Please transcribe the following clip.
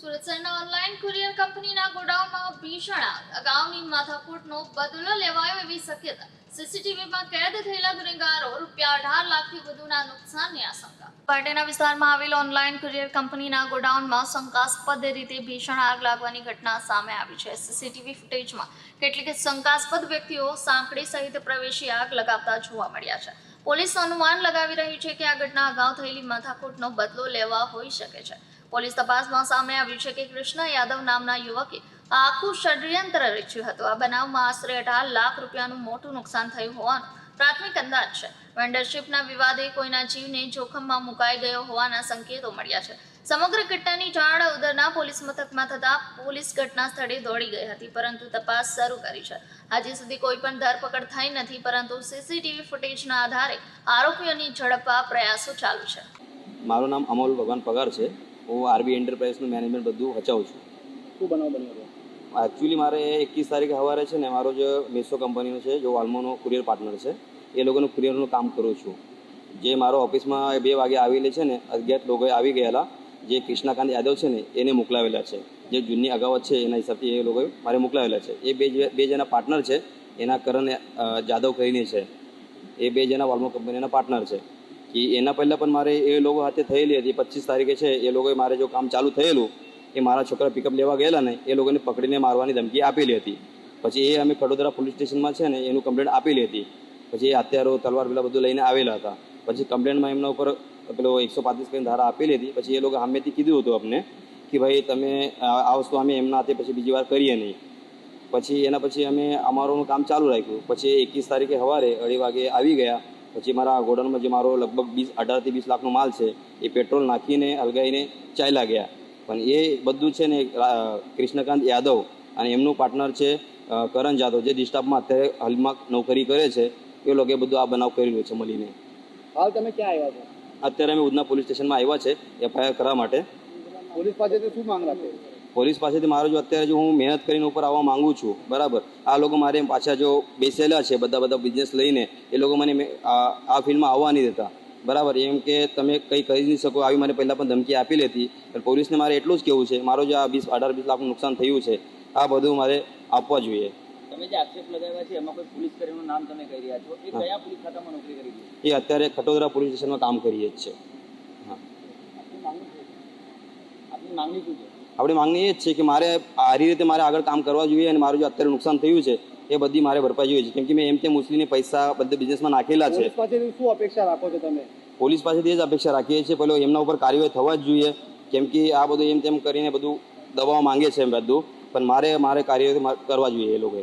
સુરત શહેરના online courier કંપનીના ગોડાઉનમાં ભીષણ આગ. અગાઉની માથાકૂટનો બદલો લેવાયો એવી શક્યતા. સીસીટીવીમાં કેદ થયેલા ગુનેગારો રૂપિયા અઢાર લાખથી વધુના નુકસાનની આશંકા. પાટેના વિસ્તારમાં આવેલ ઓનલાઈન કુરિયર કંપનીના ગોડાઉનમાં શંકાસ્પદ રીતે ભીષણ આગ લાગવાની ઘટના સામે આવી છે. સીસીટીવી ફૂટેજમાં કેટલીક શંકાસ્પદ વ્યક્તિઓ સાંકડી સહિત પ્રવેશી આગ લગાવતા જોવા મળ્યા છે. પોલીસ અનુમાન લગાવી રહી છે કે આ ઘટના અગાઉ થયેલી માથાકૂટનો બદલો લેવા હોઈ શકે છે. પોલીસ તપાસમાં સામે આવ્યું છે કે કૃષ્ણ યાદવ નામના યુવકે આખું ષડયંત્ર રચ્યું હતું. આ બનાવમાં આશરે અઢાર લાખ રૂપિયાનું મોટું નુકસાન થયું હોવાનું પ્રાથમિક અંદાજ છે. વેન્ડરશિપના વિવાદે કોઈના જીવને જોખમમાં મુકાઈ ગયો હોવાના સંકેતો મળ્યા છે. સમગ્ર ઘટનાની જાણ ઉદરના પોલીસ મથકમાં થતાં પોલીસ ઘટના સ્થળે દોડી ગઈ હતી પરંતુ તપાસ શરૂ કરી છે. આજે સુધી કોઈ પણ ધરપકડ થઈ નથી પરંતુ સીસીટીવી ફૂટેજના આધારે આરોપીઓની ઝડપવા પ્રયાસો ચાલુ છે. મારું નામ અમોલ ભગવાન પગાર છે. હું આરબી એન્ટરપ્રાઇઝનું મેનેજમેન્ટ બધું હચાવું છું. શું બનાવ બન્યો એકચ્યુઅલી મારે એકવીસ તારીખે સવારે છે ને મારો જે મેસો કંપનીનો છે જો વાલ્મોનો કુરિયર પાર્ટનર છે એ લોકોનું કુરિયરનું કામ કરું છું. જે મારો ઓફિસમાં બે વાગે આવેલી છે ને અગિયાર લોકોએ આવી ગયેલા જે કૃષ્ણાકાંત યાદવ છે ને, એને મોકલાવેલા છે. જે જૂની અગાવત છે, એના હિસાબથી એ લોકોએ મારે મોકલાવેલા છે. એ બે બે જણા પાર્ટનર છે. એના કરણ જાદવ કરીને છે. એ બે જણા વાલ્મો કંપનીના પાર્ટનર છે. કે એના પહેલાં પણ મારે એ લોકો હાથે થયેલી હતી. પચીસ તારીખે છે, એ લોકોએ મારે જો કામ ચાલુ થયેલું, એ મારા છોકરા પિકઅપ લેવા ગયેલા ને, એ લોકોને પકડીને મારવાની ધમકી આપેલી હતી. પછી એ અમે કડોદરા પોલીસ સ્ટેશનમાં છે ને, એનું કમ્પ્લેન્ટ આપેલી હતી. પછી એ હથિયારો, તલવાર પેલા બધું લઈને આવેલા હતા. પછી કમ્પ્લેન્ટમાં એમના ઉપર પેલો એકસો પાંત્રીસ કરીને ધારા આપેલી હતી. પછી એ લોકો સામેથી કીધું હતું અમને કે ભાઈ તમે આ વસ્તુ અમે એમના હાથે, પછી બીજી વાર કરીએ નહીં. પછી એના પછી અમે અમારું કામ ચાલુ રાખ્યું. પછી એકવીસ તારીખે સવારે અઢી વાગે આવી ગયા. પછી મારા ગોડાઉનમાં જે મારો લગભગ વીસ, અઢારથી વીસ લાખનો માલ છે, એ પેટ્રોલ નાખીને, હલગાઈને ચાલ્યા ગયા. પણ એ બધું છે ને કૃષ્ણકાંત યાદવ અને એમનું પાર્ટનર છે કરણ જાદવ, જે ડિસ્ટાફમાં અત્યારે હાલમાં નોકરી કરે છે, એ લોકોએ બધું આ બનાવ કરેલું છે મળીને. હાલ તમે ક્યાં આવ્યા છો? અત્યારે અમે ઉધના પોલીસ સ્ટેશનમાં આવ્યા છે એફઆઈઆર કરવા માટે. પોલીસ પાસેથી શું માંગ રાખે? પોલીસ પાસેથી મારો જો અત્યારે જો હું મહેનત કરીને ઉપર આવવા માંગુ છું બરાબર? આ લોકો મારે પાછા જો બેસેલા છે બધા બધા બિઝનેસ લઈને એ લોકો મને આ ફિલ્ડમાં આવવા નહીં દેતા. બરાબર? એમ કે તમે કંઈ કરી નહીં શકો આવી મને પહેલાં પણ ધમકી આપી લેતી. પણ પોલીસને મારે એટલું જ કહેવું છે મારો જે આ વીસ અઢાર વીસ લાખનું નુકસાન થયું છે આ બધું મારે આપવા જોઈએ. તમે જે આક્ષેપ લગાવ્યા છે એમાં કોઈ પોલીસ કર્મીનું નામ તમે કહી રહ્યા છો? એ કયા પોલીસ ખાતામાં નોકરી કરી છે? એ અત્યારે ખટોદરા પોલીસ સ્ટેશનમાં કામ કરીએ જ છે. હા. આપની માંગણી શું છે? આપની માંગણી શું છે? આપણી માંગણી એ જ છે કે મારે સારી રીતે મારે આગળ કામ કરવા જોઈએ અને મારું જે અત્યારે નુકસાન થયું છે એ બધી મારે ભરપાઈ જોઈએ છે. કેમ કે મેં એમ તેમ મુસ્લિમને પૈસા બધે બિઝનેસમાં નાખેલા છે. શું અપેક્ષા રાખો છો તમે? પોલીસ પાસેથી એ જ અપેક્ષા રાખીએ છીએ. પેલો એમના ઉપર કાર્યવાહી થવા જ જોઈએ. કેમ કે આ બધું એમ તેમ કરીને બધું દબાવ માંગે છે એમ બધું. પણ મારે મારે કાર્યવાહી કરવા જોઈએ એ લોકોએ.